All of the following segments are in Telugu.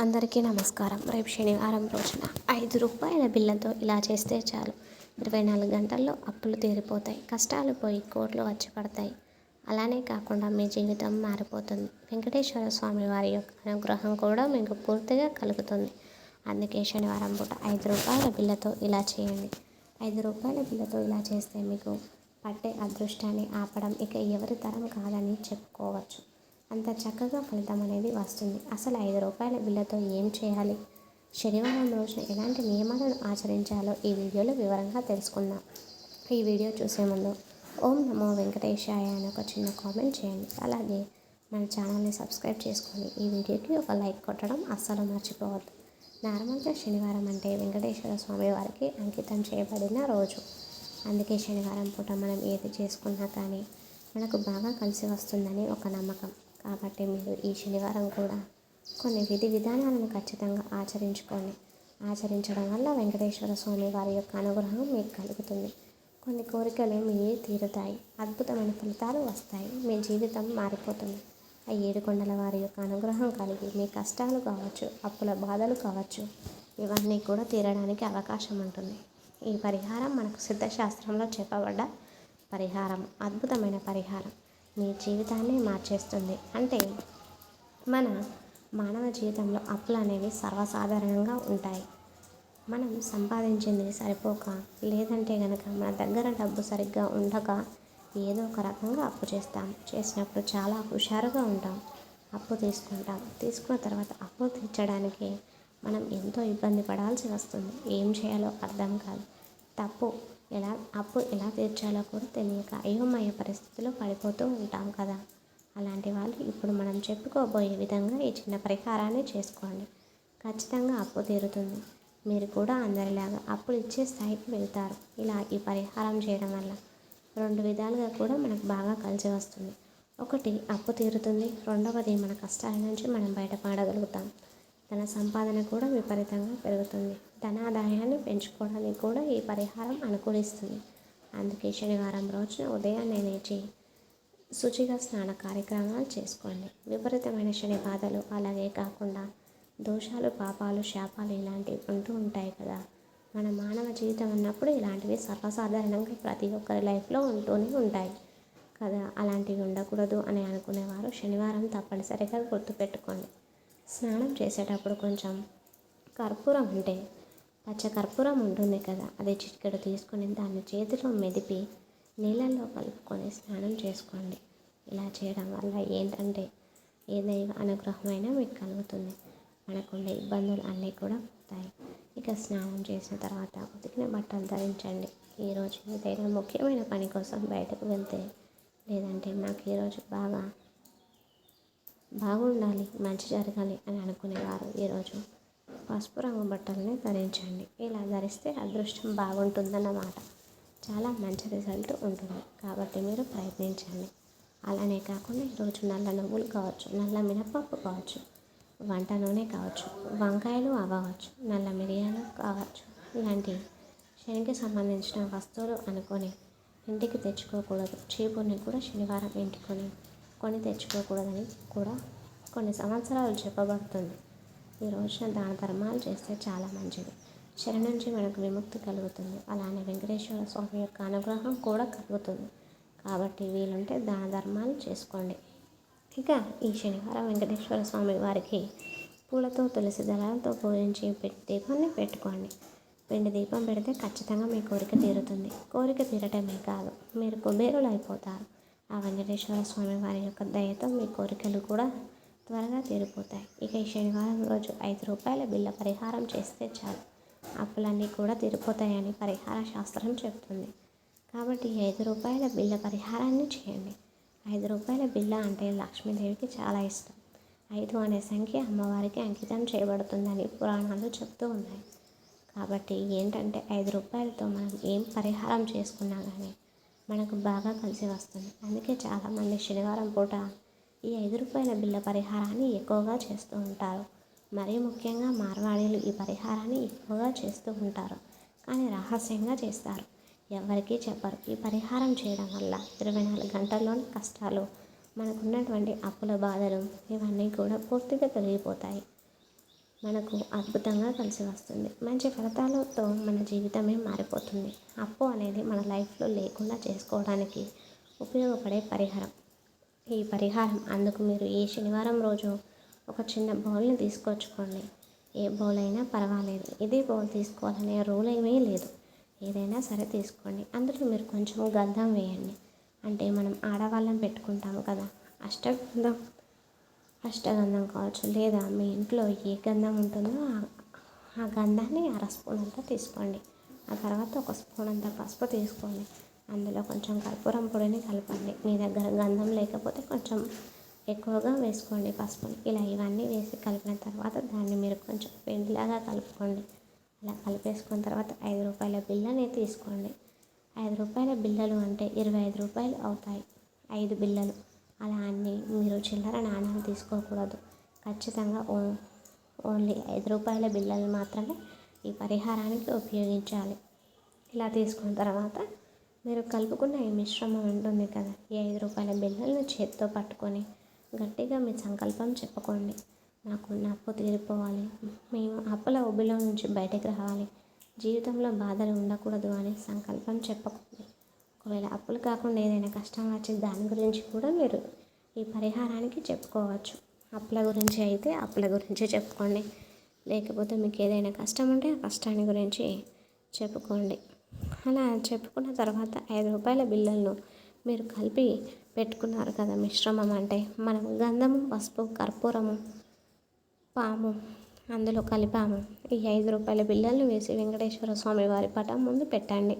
అందరికీ నమస్కారం. రేపు శనివారం రోజున ఐదు రూపాయల బిల్లతో ఇలా చేస్తే చాలు. ఇరవై నాలుగు గంటల్లో అప్పులు తీరిపోతాయి. కష్టాలు పోయి కోట్లు వచ్చి పడతాయి. అలానే కాకుండా మీ జీవితం మారిపోతుంది. వెంకటేశ్వర స్వామి వారి యొక్క అనుగ్రహం కూడా మీకు పూర్తిగా కలుగుతుంది. అందుకే శనివారం పూట ఐదు రూపాయల బిల్లతో ఇలా చేయండి. ఐదు రూపాయల బిల్లతో ఇలా చేస్తే మీకు పట్టే అదృష్టాన్ని ఆపడం ఇక ఎవరి తరం కాదని చెప్పుకోవచ్చు. అంత చక్కగా ఫలితం అనేది వస్తుంది. అసలు ఐదు రూపాయల బిల్లతో ఏం చేయాలి? శనివారం రోజున ఎలాంటి నియమాలను ఆచరించాలో ఈ వీడియోలో వివరంగా తెలుసుకుందాం. ఈ వీడియో చూసే ముందు ఓం నమో వెంకటేశాయ అని ఒక చిన్న కామెంట్ చేయండి. అలాగే మన ఛానల్ని సబ్స్క్రైబ్ చేసుకొని ఈ వీడియోకి ఒక లైక్ కొట్టడం అస్సలు మర్చిపోవద్దు. నార్మల్గా శనివారం అంటే వెంకటేశ్వర స్వామి వారికి అంకితం చేయబడిన రోజు. అందుకే శనివారం పూట మనం ఏది చేసుకున్నా కానీ మనకు బాగా కలిసి వస్తుందని ఒక నమ్మకం. కాబట్టి మీరు ఈ శనివారం కూడా కొన్ని విధి విధానాలను ఖచ్చితంగా ఆచరించుకోండి. ఆచరించడం వల్ల వెంకటేశ్వర స్వామి వారి యొక్క అనుగ్రహం మీకు కలుగుతుంది. కొన్ని కోరికలు మీ తీరుతాయి. అద్భుతమైన ఫలితాలు వస్తాయి. మీ జీవితం మారిపోతుంది. ఆ ఏడుకొండల వారి యొక్క అనుగ్రహం కలిగి మీ కష్టాలు కావచ్చు అప్పుల బాధలు కావచ్చు ఇవన్నీ కూడా తీరడానికి అవకాశం ఉంటుంది. ఈ పరిహారం మనకు సిద్ధశాస్త్రంలో చెప్పబడ్డ పరిహారం. అద్భుతమైన పరిహారం. మీ జీవితాన్ని మార్చేస్తుంది. అంటే మన మానవ జీవితంలో అప్పులు అనేవి సర్వసాధారణంగా ఉంటాయి. మనం సంపాదించింది సరిపోక లేదంటే కనుక మన దగ్గర డబ్బు సరిగ్గా ఉండక ఏదో ఒక రకంగా అప్పు చేస్తాం. చేసినప్పుడు చాలా హుషారుగా ఉంటాం. అప్పు తీసుకుంటాం. తీసుకున్న తర్వాత అప్పు తీర్చడానికి మనం ఎంతో ఇబ్బంది పడాల్సి వస్తుంది. ఏం చేయాలో అర్థం కాదు. తప్పు ఎలా అప్పు ఎలా తీర్చాలో కూడా తెలియక అయోమయ పరిస్థితిలో పడిపోతూ ఉంటాం కదా. అలాంటి వాళ్ళు ఇప్పుడు మనం చెప్పుకోబోయే విధంగా ఈ చిన్న పరిహారాన్ని చేసుకోండి. ఖచ్చితంగా అప్పు తీరుతుంది. మీరు కూడా అందరిలాగా అప్పులు ఇచ్చే స్థాయికి వెళ్తారు. ఇలా ఈ పరిహారం చేయడం వల్ల రెండు విధాలుగా కూడా మనకు బాగా కలిసి వస్తుంది. ఒకటి అప్పు తీరుతుంది. రెండవది మన కష్టాల నుంచి మనం బయటపడగలుగుతాం. ధన సంపాదన కూడా విపరీతంగా పెరుగుతుంది. ధనాదాయాన్ని పెంచుకోవడానికి కూడా ఈ పరిహారం అనుకూలిస్తుంది. అందుకే శనివారం రోజున ఉదయాన్నే లేచి శుచిగా స్నాన కార్యక్రమాలు చేసుకోండి. విపరీతమైన శని బాధలు అలాగే కాకుండా దోషాలు పాపాలు శాపాలు ఇలాంటివి ఉంటూ ఉంటాయి కదా. మన మానవ జీవితం అన్నప్పుడు ఇలాంటివి సర్వసాధారణంగా ప్రతి ఒక్కరి లైఫ్లో ఉంటూనే ఉంటాయి కదా. అలాంటివి ఉండకూడదు అని అనుకునేవారు శనివారం తప్పనిసరిగా గుర్తుపెట్టుకోండి. స్నానం చేసేటప్పుడు కొంచెం కర్పూరం అంటే పచ్చ కర్పూరం ఉంటుంది కదా అది చిటికెడు తీసుకొని దాన్ని చేతిలో మెదిపి నీళ్ళల్లో కలుపుకొని స్నానం చేసుకోండి. ఇలా చేయడం వల్ల ఏంటంటే ఏదైనా అనుగ్రహమైన అనుగ్రహమైనా మీకు కలుగుతుంది. మనకుండే ఇబ్బందులు అన్నీ కూడా పోతాయి ఇక స్నానం చేసిన తర్వాత ఉతికిన బట్టలు ధరించండి. ఈరోజు ఏదైనా ముఖ్యమైన పని కోసం బయటకు వెళ్తే లేదంటే నాకు ఈరోజు బాగా బాగుండాలి మంచి జరగాలి అని అనుకునేవారు ఈరోజు పసుపు రంగు బట్టలని ధరించండి. ఇలా ధరిస్తే అదృష్టం బాగుంటుందన్నమాట. చాలా మంచి రిజల్ట్ ఉంటుంది. కాబట్టి మీరు ప్రయత్నించండి. అలానే కాకుండా ఈరోజు నల్ల నువ్వులు కావచ్చు నల్ల మినపప్పు కావచ్చు వంట నూనె కావచ్చు వంకాయలు అవ్వచ్చు నల్ల మిరియాలు కావచ్చు ఇలాంటి శనికి సంబంధించిన వస్తువులు అనుకొని ఇంటికి తెచ్చుకోకూడదు. చీపుని కూడా శనివారం ఇంటికొని కొని తెచ్చుకోకూడదని కూడా కొన్ని సంవత్సరాలు చెప్పబడుతుంది. ఈ రోజున దాన ధర్మాలు చేస్తే చాలా మంచిది. శని నుంచి మనకు విముక్తి కలుగుతుంది. అలానే వెంకటేశ్వర స్వామి యొక్క అనుగ్రహం కూడా కలుగుతుంది. కాబట్టి వీలుంటే దాన ధర్మాలు చేసుకోండి. ఇక ఈ శనివారం వెంకటేశ్వర స్వామి వారికి పూలతో తులసి దళాలతో పూజించి పెట్టి దీపాన్ని పెట్టుకోండి. పిండి దీపం పెడితే ఖచ్చితంగా మీ కోరిక తీరుతుంది. కోరిక తీరటమే కాదు మీరు కుబేరులు అయిపోతారు ఆ వెంకటేశ్వర స్వామి వారి యొక్క దయతో మీ కోరికలు కూడా త్వరగా తీరిపోతాయి. ఇక ఈ శనివారం రోజు ఐదు రూపాయల బిల్ల పరిహారం చేస్తే చాలు. అప్పులన్నీ కూడా తీరిపోతాయని పరిహార శాస్త్రం చెప్తుంది కాబట్టి ఐదు రూపాయల బిల్ల పరిహారాన్ని చేయండి. ఐదు రూపాయల బిల్ల అంటే లక్ష్మీదేవికి చాలా ఇష్టం. ఐదు అనే సంఖ్య అమ్మవారికి అంకితం చేయబడుతుందని పురాణాలు చెప్తూ ఉన్నాయి. కాబట్టి ఏంటంటే ఐదు రూపాయలతో మనం ఏం పరిహారం చేసుకున్నా కానీ మనకు బాగా కలిసి వస్తుంది. అందుకే చాలామంది శనివారం పూట ఈ ఐదు రూపాయల బిల్ల పరిహారాన్ని ఎక్కువగా చేస్తూ ఉంటారు. మరీ ముఖ్యంగా మార్వాడీలు ఈ పరిహారాన్ని ఎక్కువగా చేస్తూ ఉంటారు. కానీ రహస్యంగా చేస్తారు. ఎవరికీ చెప్పరు. ఈ పరిహారం చేయడం వల్ల ఇరవై నాలుగు గంటల్లోని కష్టాలు మనకున్నటువంటి అప్పుల బాధలు ఇవన్నీ కూడా పూర్తిగా తొలగిపోతాయి. మనకు అద్భుతంగా కలిసి వస్తుంది. మంచి ఫలితాలతో మన జీవితమే మారిపోతుంది. అప్పు అనేది మన లైఫ్లో లేకుండా చేసుకోవడానికి ఉపయోగపడే పరిహారం. ఈ పరిహారం అందుకు మీరు ఏ శనివారం రోజు ఒక చిన్న బౌల్ని తీసుకొచ్చుకోండి. ఏ బౌల్ అయినా పర్వాలేదు. ఇదే బౌల్ తీసుకోవాలనే రూల్ ఏమీ లేదు. ఏదైనా సరే తీసుకోండి. అందులో మీరు కొంచెం గంధం వేయండి. అంటే మనం ఆడవాళ్ళం పెట్టుకుంటాము కదా. అష్టగంధం అష్టగంధం కావచ్చు లేదా మీ ఇంట్లో ఏ గంధం ఉంటుందో ఆ- గంధాన్ని అర స్పూన్ అంతా తీసుకోండి. ఆ తర్వాత ఒక స్పూన్ అంతా పసుపు తీసుకోండి. అందులో కొంచెం కర్పూరం పొడిని కలపండి. మీ దగ్గర గంధం లేకపోతే కొంచెం ఎక్కువగా వేసుకోండి పసుపుని. ఇలా ఇవన్నీ వేసి కలిపిన తర్వాత దాన్ని మీరు కొంచెం పిండిలాగా కలుపుకోండి. అలా కలిపేసుకున్న తర్వాత ఐదు రూపాయల బిల్లని తీసుకోండి. ఐదు రూపాయల బిల్లలు అంటే ఇరవై ఐదు రూపాయలు అవుతాయి. ఐదు బిల్లలు అలా అన్ని మీరు చిల్లర నాణ్యాలు తీసుకోకూడదు. ఖచ్చితంగా ఓ ఓన్లీ ఐదు రూపాయల బిళ్ళలు మాత్రమే ఈ పరిహారానికి ఉపయోగించాలి. ఇలా తీసుకున్న తర్వాత మీరు కలుపుకున్న ఈ మిశ్రమం ఉంటుంది కదా ఈ ఐదు రూపాయల బిళ్ళలను చేతితో పట్టుకొని గట్టిగా మీ సంకల్పం చెప్పుకోండి. నాకు అప్పు తీరిపోవాలి. మేము అప్పుల ఊబిలో నుంచి బయటకు రావాలి. జీవితంలో బాధలు ఉండకూడదు అని సంకల్పం చెప్పుకోండి. ఒకవేళ అప్పులు కాకుండా ఏదైనా కష్టం వచ్చి దాని గురించి కూడా మీరు ఈ పరిహారానికి చెప్పుకోవచ్చు. అప్పుల గురించి అయితే అప్పుల గురించి చెప్పుకోండి. లేకపోతే మీకు ఏదైనా కష్టం ఉంటే ఆ కష్టాన్ని గురించి చెప్పుకోండి. అలా చెప్పుకున్న తర్వాత ఐదు రూపాయల బిళ్ళలను మీరు కలిపి పెట్టుకున్నారు కదా మిశ్రమం అంటే మనం గంధము పసుపు కర్పూరము పాము అందులో కలిపాము. ఈ ఐదు రూపాయల బిళ్ళలను వేసి వెంకటేశ్వర స్వామి వారి పటం ముందు పెట్టండి.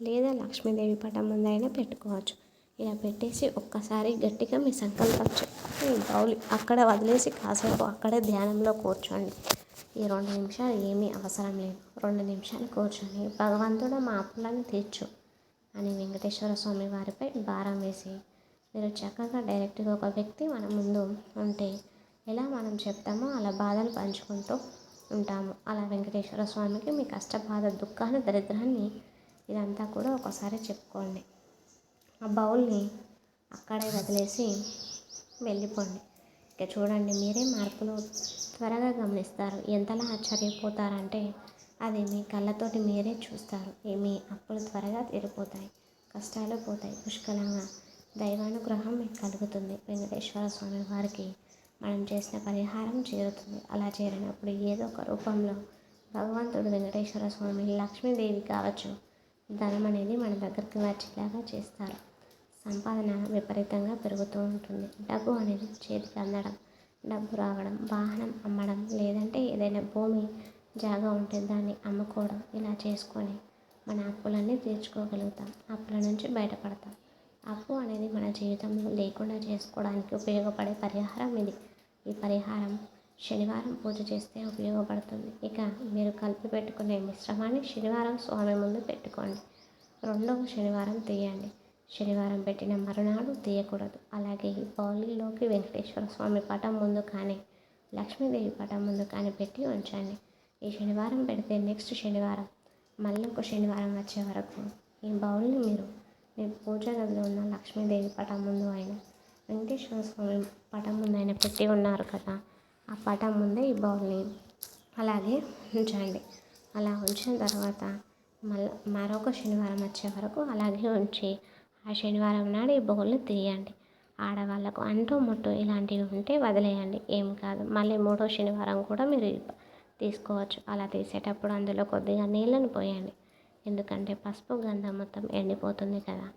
లేదా లక్ష్మీదేవి పటం ముందైనా పెట్టుకోవచ్చు. ఇలా పెట్టేసి ఒక్కసారి గట్టిగా మీ సంకల్పం చెప్పి బౌలి అక్కడ వదిలేసి కాసేపు అక్కడే ధ్యానంలో కూర్చోండి. ఈ రెండు నిమిషాలు ఏమీ అవసరం లేదు. రెండు నిమిషాలు కూర్చొని భగవంతుడు మా అప్పులను తీర్చు అని వెంకటేశ్వర స్వామి వారిపై భారం వేసి మీరు చక్కగా డైరెక్ట్గా ఒక వ్యక్తి మన ముందు ఉంటే ఎలా మనం చెప్తామో అలా బాధలు పంచుకుంటూ ఉంటాము. అలా వెంకటేశ్వర స్వామికి మీ కష్ట బాధ దుఃఖాన్ని దరిద్రాన్ని ఇదంతా కూడా ఒకసారి చెప్పుకోండి. ఆ బౌల్ని అక్కడే వదిలేసి వెళ్ళిపోండి. ఇక చూడండి మీరే మార్పులు త్వరగా గమనిస్తారు. ఎంతలా ఆశ్చర్యపోతారంటే అది మీ కళ్ళతోటి మీరే చూస్తారు. మీ అప్పులు త్వరగా తీరిపోతాయి కష్టాలు పోతాయి. పుష్కలంగా దైవానుగ్రహం మీకు కలుగుతుంది. వెంకటేశ్వర స్వామి వారికి మనం చేసిన పరిహారం చేరుతుంది. అలా చేరినప్పుడు ఏదో ఒక రూపంలో భగవంతుడు వెంకటేశ్వర స్వామి లక్ష్మీదేవి కావచ్చు ధనం అనేది మన దగ్గరికి వచ్చేలాగా చేస్తారు. సంపాదన విపరీతంగా పెరుగుతూ ఉంటుంది. డబ్బు అనేది చేతికి అందడం డబ్బు రావడం వాహనం అమ్మడం లేదంటే ఏదైనా భూమి జాగా ఉంటే దాన్ని అమ్ముకోవడం ఇలా చేసుకొని మన అప్పులన్నీ తీర్చుకోగలుగుతాం. అప్పుల నుంచి బయటపడతాం. అప్పు అనేది మన జీవితంలో లేకుండా చేసుకోవడానికి ఉపయోగపడే పరిహారం ఇది. ఈ పరిహారం శనివారం పూజ చేస్తే ఉపయోగపడుతుంది. ఇక మీరు కలిపి పెట్టుకునే మిశ్రమాన్ని శనివారం స్వామి ముందు పెట్టుకోండి. రెండవ శనివారం తీయండి. శనివారం పెట్టిన మరునాడు తీయకూడదు. అలాగే ఈ బౌలిలోకి వెంకటేశ్వర స్వామి పటం ముందు కానీ లక్ష్మీదేవి పటం ముందు కానీ పెట్టి ఉంచండి. ఈ శనివారం పెడితే నెక్స్ట్ శనివారం మళ్ళీ ఒక శనివారం వచ్చే వరకు ఈ బౌల్ని మీరు మీ పూజ గదిలో ఉన్న లక్ష్మీదేవి పటం ముందు అయినా వెంకటేశ్వర స్వామి పటం ముందు అయినా పెట్టి ఉన్నారు కదా ఆ పటం ముందే ఈ బౌల్ని అలాగే ఉంచండి. అలా ఉంచిన తర్వాత మళ్ళీ మరొక శనివారం వచ్చే వరకు అలాగే ఉంచి ఆ శనివారం నాడు ఈ బౌల్ని తీయండి. ఆడవాళ్ళకు అంటూ ముట్టు ఇలాంటివి ఉంటే వదిలేయండి. ఏం కాదు. మళ్ళీ మూడో శనివారం కూడా మీరు తీసుకోవచ్చు. అలా తీసేటప్పుడు అందులో కొద్దిగా నీళ్ళని పోయండి. ఎందుకంటే పసుపు గంధం మొత్తం ఎండిపోతుంది కదా.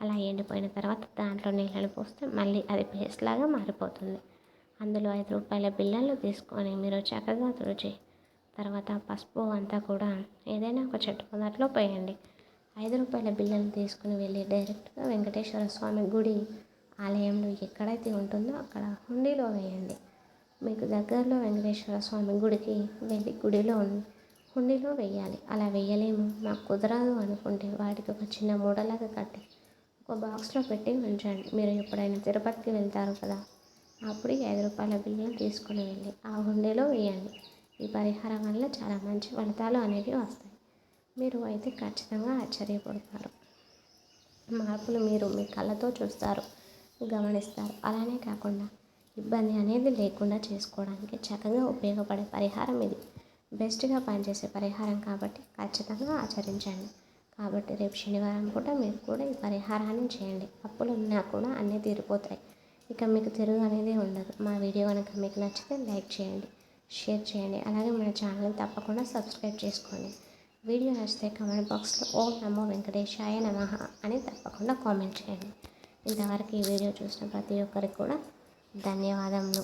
అలా ఎండిపోయిన తర్వాత దాంట్లో నీళ్ళని పోస్తే మళ్ళీ అది పేస్ట్ లాగా మారిపోతుంది. అందులో ఐదు రూపాయల బిళ్ళలు తీసుకొని మీరు చక్కగా తుడిచి తర్వాత పసుపు అంతా కూడా ఏదైనా ఒక చెట్టు మొదట్లో పోయండి. ఐదు రూపాయల బిళ్ళలు తీసుకుని వెళ్ళి డైరెక్ట్గా వెంకటేశ్వర స్వామి గుడి ఆలయంలో ఎక్కడైతే ఉంటుందో అక్కడ హుండీలో వేయండి. మీకు దగ్గరలో వెంకటేశ్వర స్వామి గుడికి వెళ్ళి గుడిలో హుండీలో వేయాలి. అలా వేయలేము. నాకు కుదరదు అనుకుంటే వాటికి ఒక చిన్న మూడలాగా కట్టి ఒక బాక్స్లో పెట్టి ఉంచండి. మీరు ఎప్పుడైనా తిరుపతికి వెళ్తారు కదా? అప్పుడు ఐదు రూపాయల బిల్లును తీసుకుని వెళ్ళి ఆ హుండీలో వేయండి. ఈ పరిహారం వల్ల చాలా మంచి ఫలితాలు అనేవి వస్తాయి. మీరు అయితే ఖచ్చితంగా ఆశ్చర్యపడతారు. మార్పులు మీరు మీ కళ్ళతో చూస్తారు గమనిస్తారు. అలానే కాకుండా ఇబ్బంది అనేది లేకుండా చేసుకోవడానికి చక్కగా ఉపయోగపడే పరిహారం ఇది. బెస్ట్గా పనిచేసే పరిహారం కాబట్టి ఖచ్చితంగా ఆచరించండి. కాబట్టి రేపు శనివారం పూట మీరు కూడా ఈ పరిహారాన్ని చేయండి. అప్పులు ఉన్నా కూడా అన్నీ తీరిపోతాయి. ఇక మీకు తిరుగు అనేది ఉండదు. మా వీడియో కనుక మీకు నచ్చితే లైక్ చేయండి షేర్ చేయండి. అలాగే మన ఛానల్ని తప్పకుండా సబ్స్క్రైబ్ చేసుకోండి. వీడియో నచ్చితే కామెంట్ బాక్స్లో ఓం నమో వెంకటేశాయ నమః అని తప్పకుండా కామెంట్ చేయండి. ఇంతవరకు ఈ వీడియో చూసిన ప్రతి ఒక్కరికి కూడా ధన్యవాదములు.